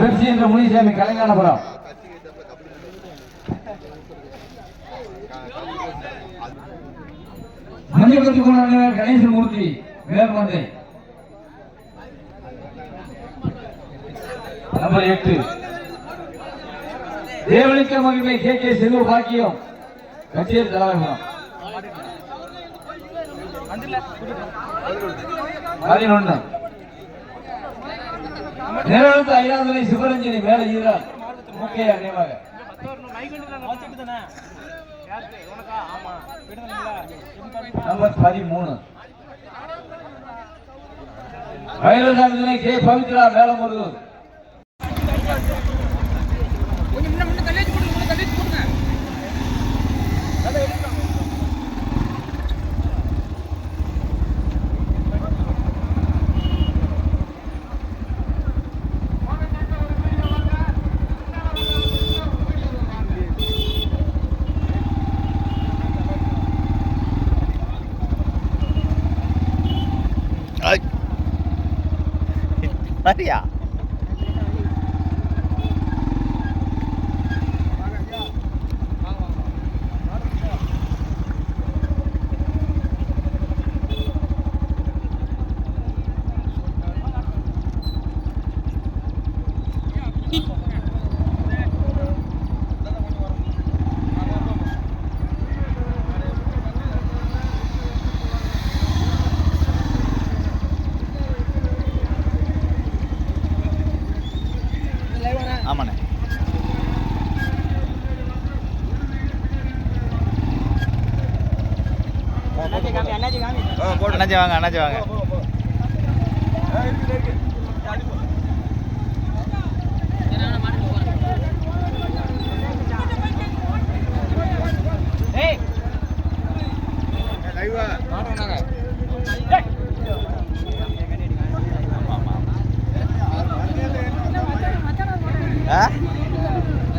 Pepsi என்ற முனிசாமி கலைஞானபுரம் மஞ்சள் Ganeshamoorthy வேல்மந்தை number எட்டு. தேவலிக்க மகிமை கே கே செல்வ பாக்கியம். கச்சேரி தலைவரம் பதினொன்று நிறுவனத்து ஐயாவது சிவரஞ்சனி மேல ஈரான் முக்கிய நினைவாக. நம்பர் பதிமூணு. வயலுசாமி கே. பவித்ரா மேலமுருகன் கொஞ்சம் അറിയാം அண்ணாச்சி வாங்க அண்ணாச்சி வாங்க.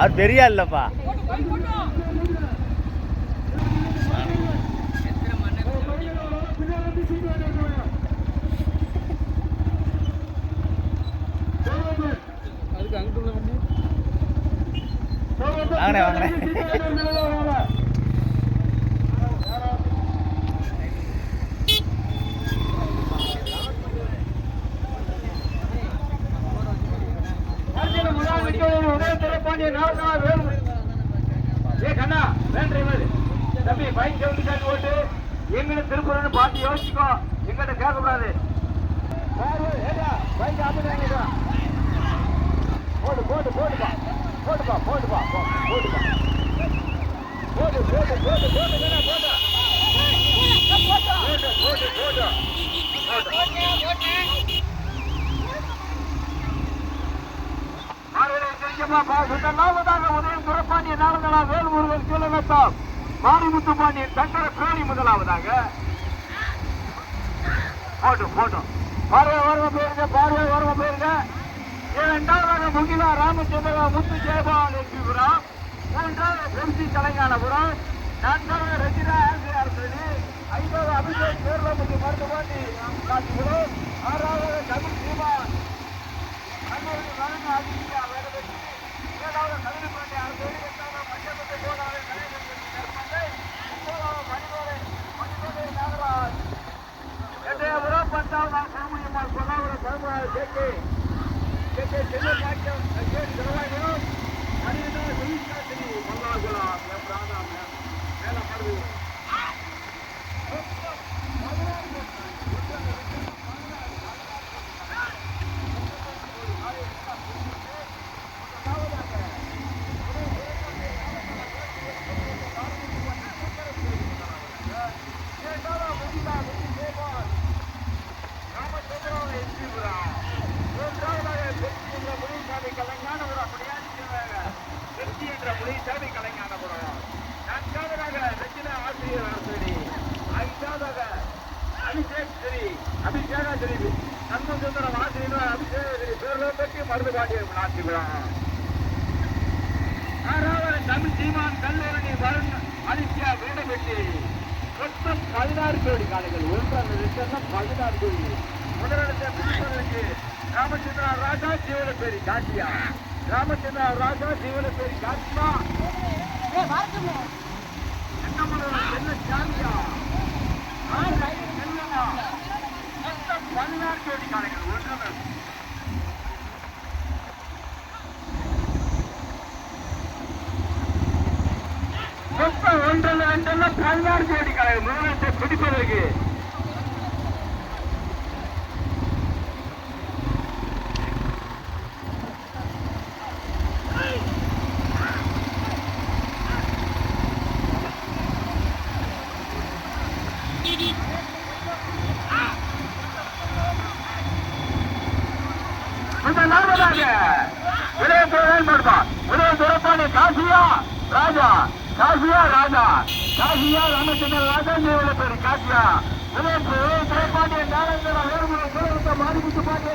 அது பெரிய இல்லப்பா. வாங்கண்ணே வாங்கண்ணே எங்க திருக்குறள் பார்த்து யோசிச்சுக்கோ எங்கிட்ட கேட்கக்கூடாது போடு போடு போடுப்பா. போடுப்பா போடுப்பா போடுப்பா. போடு போடு போடு போடு வேணா போடு. போடு போடு போடு மாரிமுத்து பாண்டியன் சங்கர பிராணி முதலாவதாக. போட்டும் போட்டும் பார்வை வருவ போயிருங்க பார்வை வருவ போயிருங்க இரண்டாவதாக முகிலா ராமச்சந்திரா முத்து ஜெயபால் எம்பிபுரம் மூன்றாவது எம்சி தெலங்கானபுரம் நான்காவது ரஜினா ஆசிரியார் சொல்லி ஐந்தாவது அபிஷேக் பேர்லமுத்து மருத்துவமனை காஞ்சிபுரம் ஆறாவது தமிழ் சீமான். கண்ணூருக்கு வழங்க அதிர்ச்சியா வேடவெற்றி ஏழாவது கதிரிப்பாண்டி அரசு. எட்டாவது மஞ்சப்பட்டு போனாலே கலைஞர் ஒன்பதாவது மணிமேலை மணிமேலை நாகராஜ். எட்டையாபுரம் பத்தாவது சாமியம்மாள் பொன்னாபுரம் பதிமூணாவது கேகே மேல மருது மருந்து பாண்டியர் நாட்டிவிழாம் ஆறாவது தமிழ் சீமான் கல்லூரணி வருண் ஆதித்யா வேடபெட்டி மொத்தம் பதினாறு கோடி காலைகள் ஒன்றாம் ரெண்டு பதினாறு கோடி முதலிடத்தை பிடிப்பதற்கு ராமச்சந்திரா ராஜா ஜீவனப்பேரி காட்டியா ராமச்சந்திரா ராஜா ஜீவனப்பேரி காட்டியா என்ன பண்ணுறது என்ன சாமியா என்னன்னா பதினாறு கோடி காலைகள் ஒன்று ஒன்றரை ரெண்டெல்லாம் பதினாறு கோடி கணக்கு முதலீட்டை பிடிப்பதற்கு முதலாவதாக உதயத்துறை மருத்துவம் உதய துறப்பாடு காசியா ராஜா. காசியா ராஜா. காசியா ராமச்சந்திர ராஜா தேவல பேரு. காசியா. உதய துறப்பாண்டிய நாராயண வேறுமுறை துறவத்தை மாறிவிட்டு பாட்டு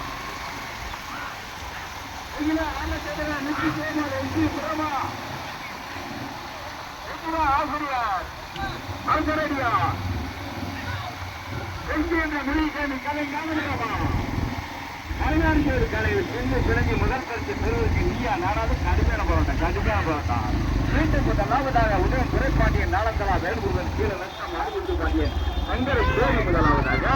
ராமச்சந்திர ராசா கட்சி கீழப்பேரி காசியா அரசடி செல்வனா கடிதம் வேண்டாம் பெரிய ஜாமியா ஓடிக்க ஓடிக்க ஓடிக்க முதல் பரிசு பெறுவதற்கு நீயா நாடாது கடுமையான போராட்டம் கடுமையான போராட்டம் மீண்டும் முதலாவதாக உதயம் துறைப்பாண்டியன் நாளந்தலா வேல்முருகன் கீழே நஷ்டம் நாடுபட்டு பாண்டியன் சங்கரை கோரி முதலாவதாக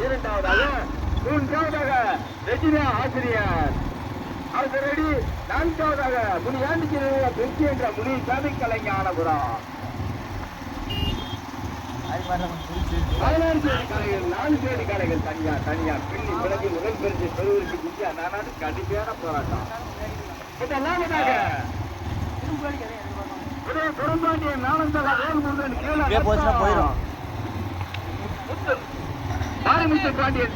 இரண்டாவதாக மூன்றாவதாக ரெஜினா ஆசிரியர். அதனடி நான்காவதாக முனியாண்டிக்கு பெருக்கி என்ற முனி சாமி கலைஞானபுரம் பதினாறு பேர் கலைகள் நாலு பேர் கலைகள் தனியா தனியா பின்னி பிறகு முதல் பரிசு பெறுவதற்கு இந்தியா நானாடு கடுமையான போராட்டம். உதய பெரும்பாண்டிய நாளந்தலா வேல்முருகன் போயிடும். மாரிமுத்து பாண்டியன்.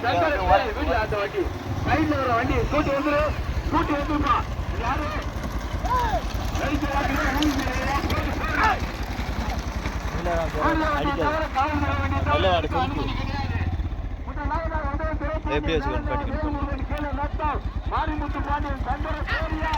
வீடு அந்த வண்டி. சைட்ல வர வண்டி. கூட்டி வந்துரு. கூட்டி வந்துருப்பா. யாரு. எப்படி வச்சுக்கணும். மாரிமுத்து பாண்டியன் சங்கர சோரியா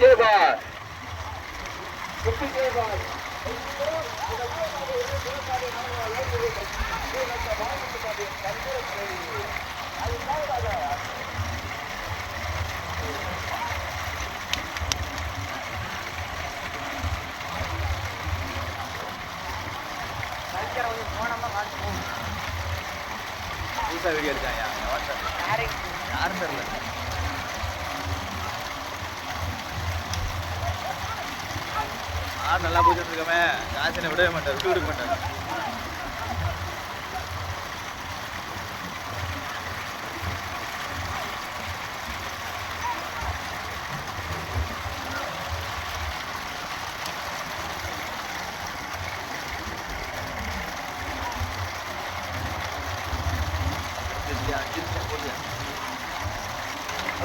செய்வார் துப்பி செய்வார் வீடியோ எடுக்காயா வாட்ஸ்அப் யாரும் தெரியல. ஆறு நல்லா போயிட்டு இருக்கமே? காசினை விடவே மாட்டேன் விட்டு விட மாட்டேன்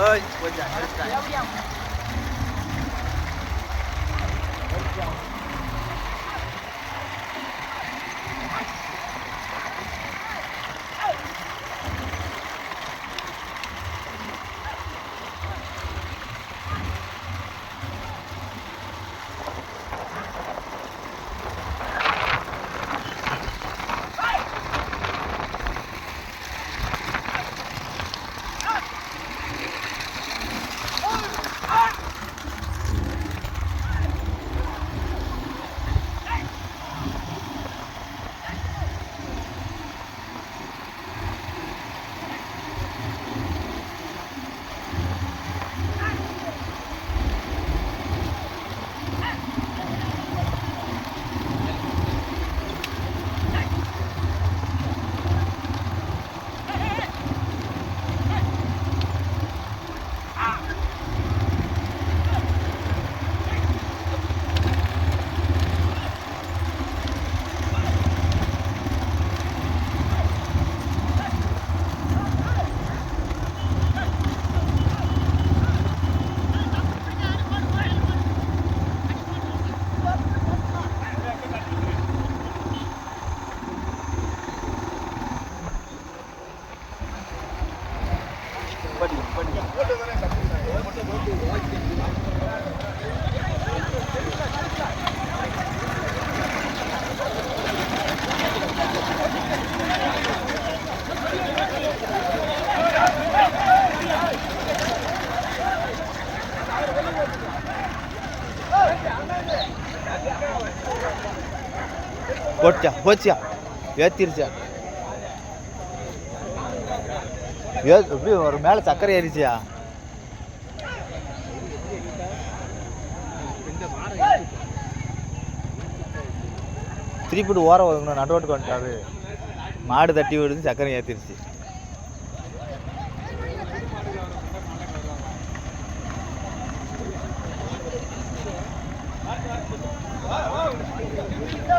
Ơi, quên giải hết போச்சா போச்சியா ஏத்திருச்சா ஏ எப்படி ஒரு மேலே சக்கரை ஏறிச்சியா திருப்பிட்டு ஓரம் ஒதுங்கணும் நடுவோட்டுக்கு வந்துட்டாரு மாடு தட்டி விடுது சக்கரை ஏற்றிருச்சு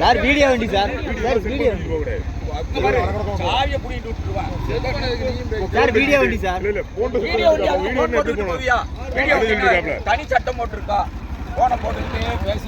சார் வீடியோ வண்டி sir. Sir video. Sir video வண்டி சார். தனி சட்டம் போட்டிருக்கா. போன போட்டுக்கிட்டு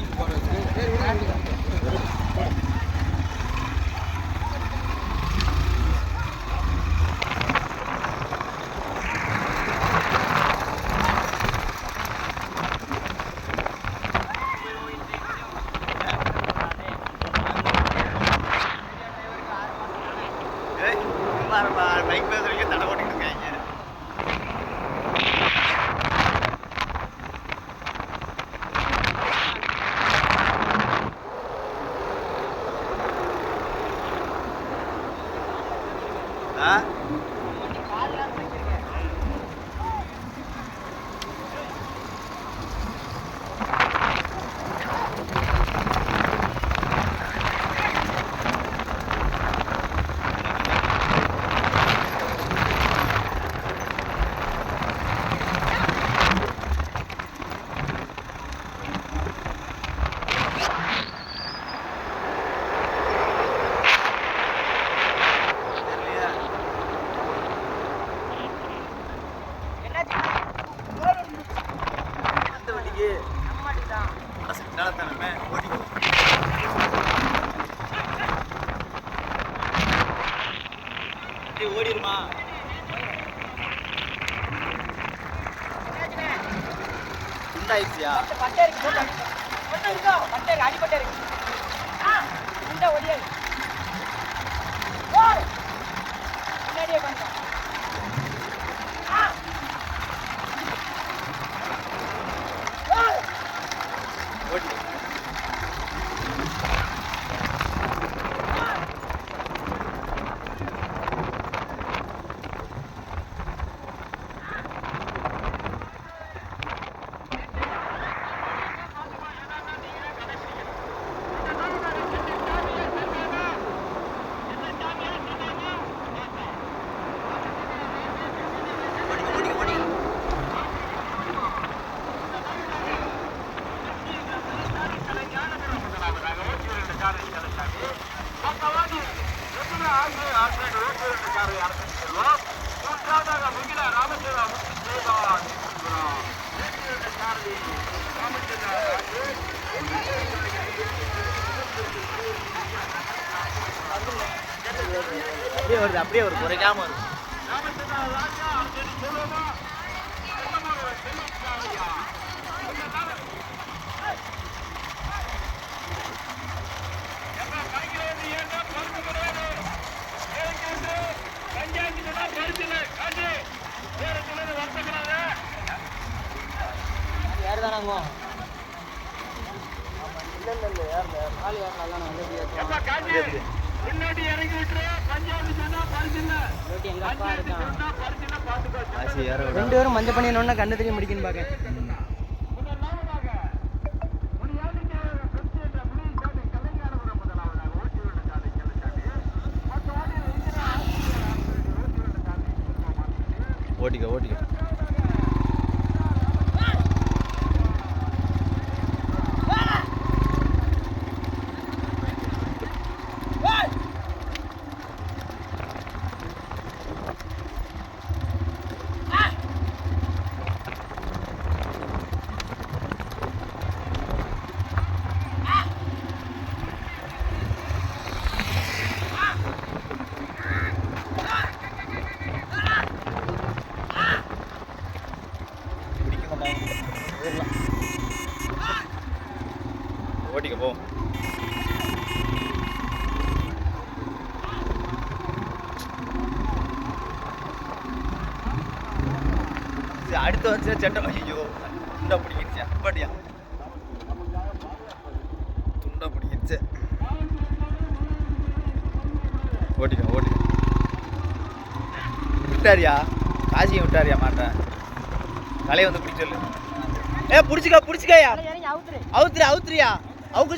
அப்படியே வருது அப்படியே வருது. குறைக்காம வருது. யார் தானாங்க இல்லை இல்லை இல்லை யார் யார் ஆள் யார் நல்லா நான் வந்து முன்னாடி இறங்கி விட்டுரு. பஞ்சாபி சொன்னா பரிசு இல்ல எங்க அப்பா இருக்கான் சொன்னா பரிசு இல்ல பாத்துக்கோ ரெண்டு பேரும் மஞ்சள் பண்ணிடணும்னா கண்ணு தெரியும் முடிக்குன்னு பார்க்க ஓட்டிக்க ஓட்டிக்க. அடுத்து வந்து சட்டை ஐயோ துண்டா பிடிக்கிடுச்சு அப்படியா துண்டா பிடிக்கிடுச்சு ஓட்டிக்க ஓட்டிக்க. விட்டாரியா? காசியும் விட்டாரியா மாட்டேன் கலையை வந்து பிடிச்ச சொல்லு. ஏ பிடிச்சிக்கா பிடிச்சிக்காயா. அவுத்துரு. அவுத்துரு அவுத்துறியா அவுக்கு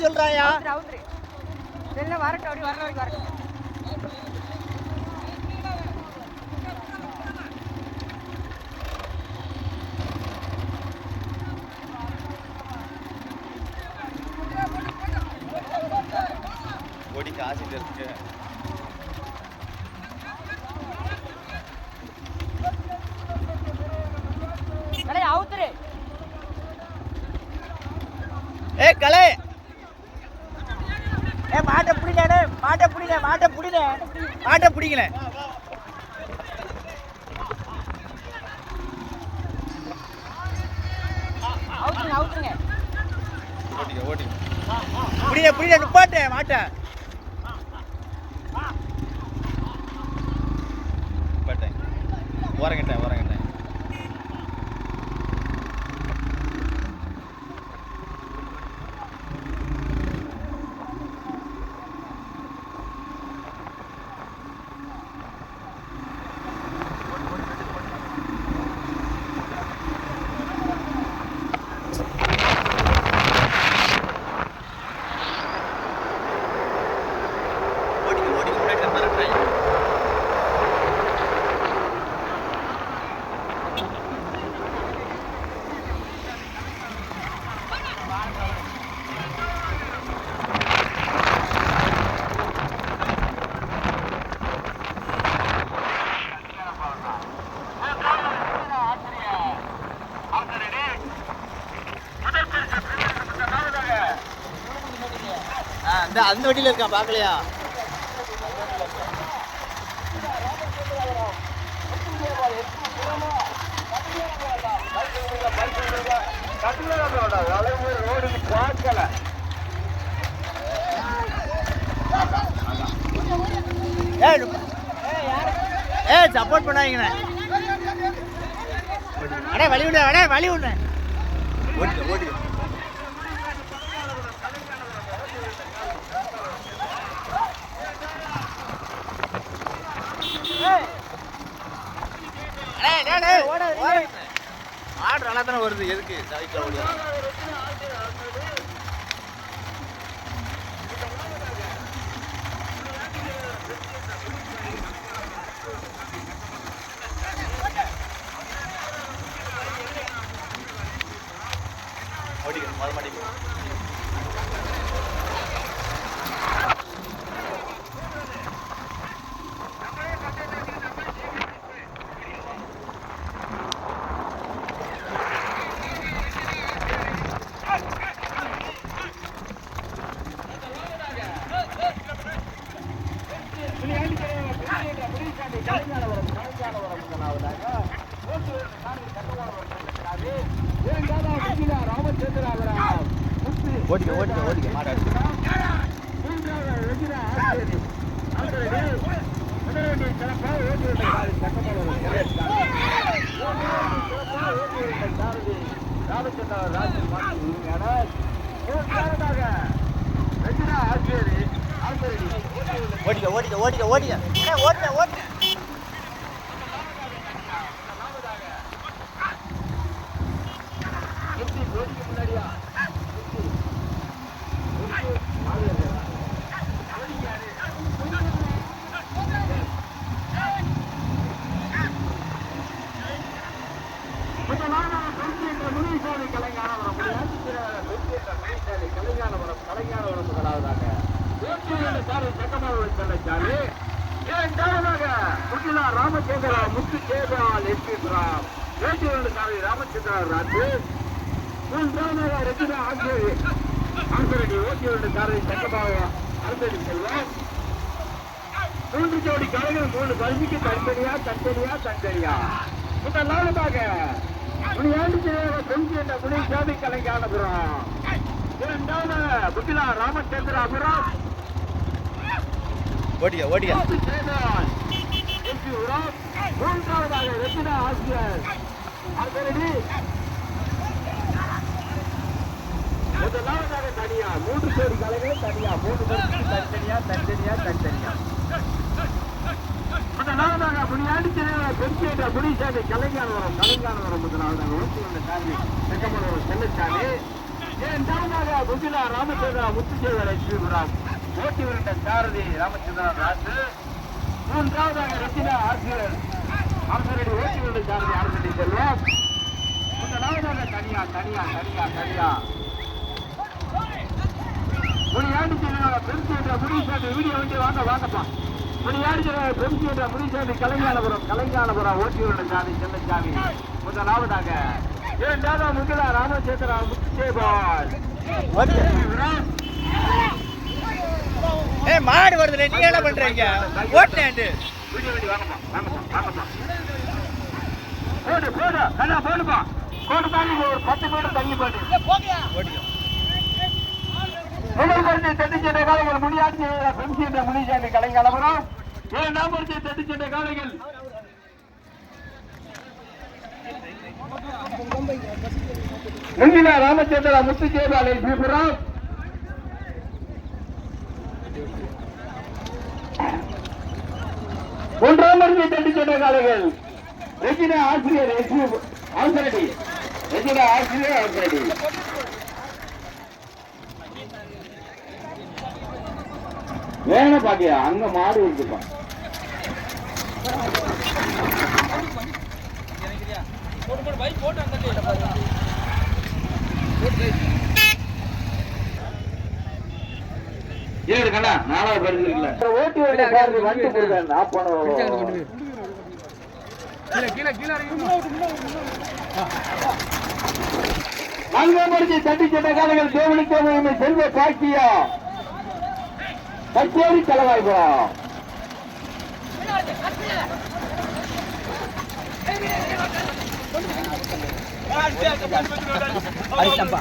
இல்லை வரட்டும் அப்படி வர வரைக்கும் வரட்டும் ஓடி காசு இருக்கு கடை அவுத்துரு ஏ கலை ஏ மாட்டை பிடிக்காடு மாட்டை பிடில மாட்டை பிடில ஆட்டை பிடிக்கல. அவுத்துருங்க அவுத்துருங்க. ஓட்டிக்க ஓட்டிக்க. புடிங்க புடிங்க நிப்பாட்டு மாட்டை. நிப்பாட்டேன். ஓடிக்க அந்த வண்டியில் இருக்கான் பார்க்கலையா? அடே வழி விடு அடே வழி விடு டேய் ஓடாதீங்க. ஆடு நல்லா தானே வருது எதுக்கு? சைக்கிள் ஓடி ஓடிக்கணும் ஓடிக்க ஓடிக்க ஓடிக்க மாட்டாடு ஓடிக்க சாமி கலைஞானபுரம் இரண்டாவது புத்திலா ராமச்சந்திராபுரம் மூன்றாவதாக ஆசிரியர் முதலாவதாக தனியா மூன்று பேர் கலைகள் தனியா மூன்று பரிசுக்கு தனித்தனியா தனித்தனியா தனித்தனியா. முதலாவதாக முனியாண்டி பெருசேட்ட முனிசாமி கலைஞானவரம் கலைஞானவரம் முதலாவதாக ஓட்டுநர் சாமி செங்கமலவரம் செல்லச்சாமி. இரண்டாவதாக முகிலா ராமச்சந்திரா முத்துச்சேவர ஸ்ரீபுரம் ஓட்டி சாரதி ராமச்சந்திரா ராசு மூன்றாவதாக ரத்தினா ஆசிரியர் ஆசிரியர் ஓட்டி சாரதி ஆரம்பி செல்வம். முதலாவதாக தனியா தனியா தனியா தனியா. முனியாண்டி பெருசேட்ட முனிசாமி வீடியோ வந்து வாங்க வாங்கப்பா. முனிசாமி கலைஞானபுரம் கலைஞானபுரம் ஓட்டியுள்ள சாமி செல்லச்சாமி. முதலாவதாக இரண்டாவது முகிலா ராமச்சந்திரா முத்துச்சேபால் ஏ மாடு வருதுல நீ என்ன பண்றீங்க? வாங்கப்பா போடு போடு போடுப்பா. போடு தாண்டி ஒரு பத்து பேர் தள்ளி போடு. ஓடிக்க முதல் தட்டிச்சென்ற தட்டி சென்ற காலைகள் முனியாட்சி பெருசி என்ற முனிசாமி கலைஞானபுரம் இரண்டாம் பரிசை தட்டி சென்ற காலைகள் முன்னில ராமச்சந்திரா முத்துச்சேபாலை ஸ்ரீபுரம் ஒன்றாம் மருந்தை தட்டிச்சென்ற காலைகள் ரெஜினா ஆசிரியர் ஆசிரியடி ரெஜினா ஆசிரியர் ஆசிரியர் வேணும் பாக்கியா அங்க மாடு இருக்குப்பா. ஏழு கண்ணா நாலாவது பரிசு இருக்குல்ல. ஓட்டி வரல காரணம் வந்து கொடுங்க ஆஃப் பண்ண அங்கமரிசி தட்டி சென்ற காலங்கள் தேவனி தேவையுமே செல்வ பாக்கியா கச்சேரி தலைவாய்புரம் அடிச்சம்பா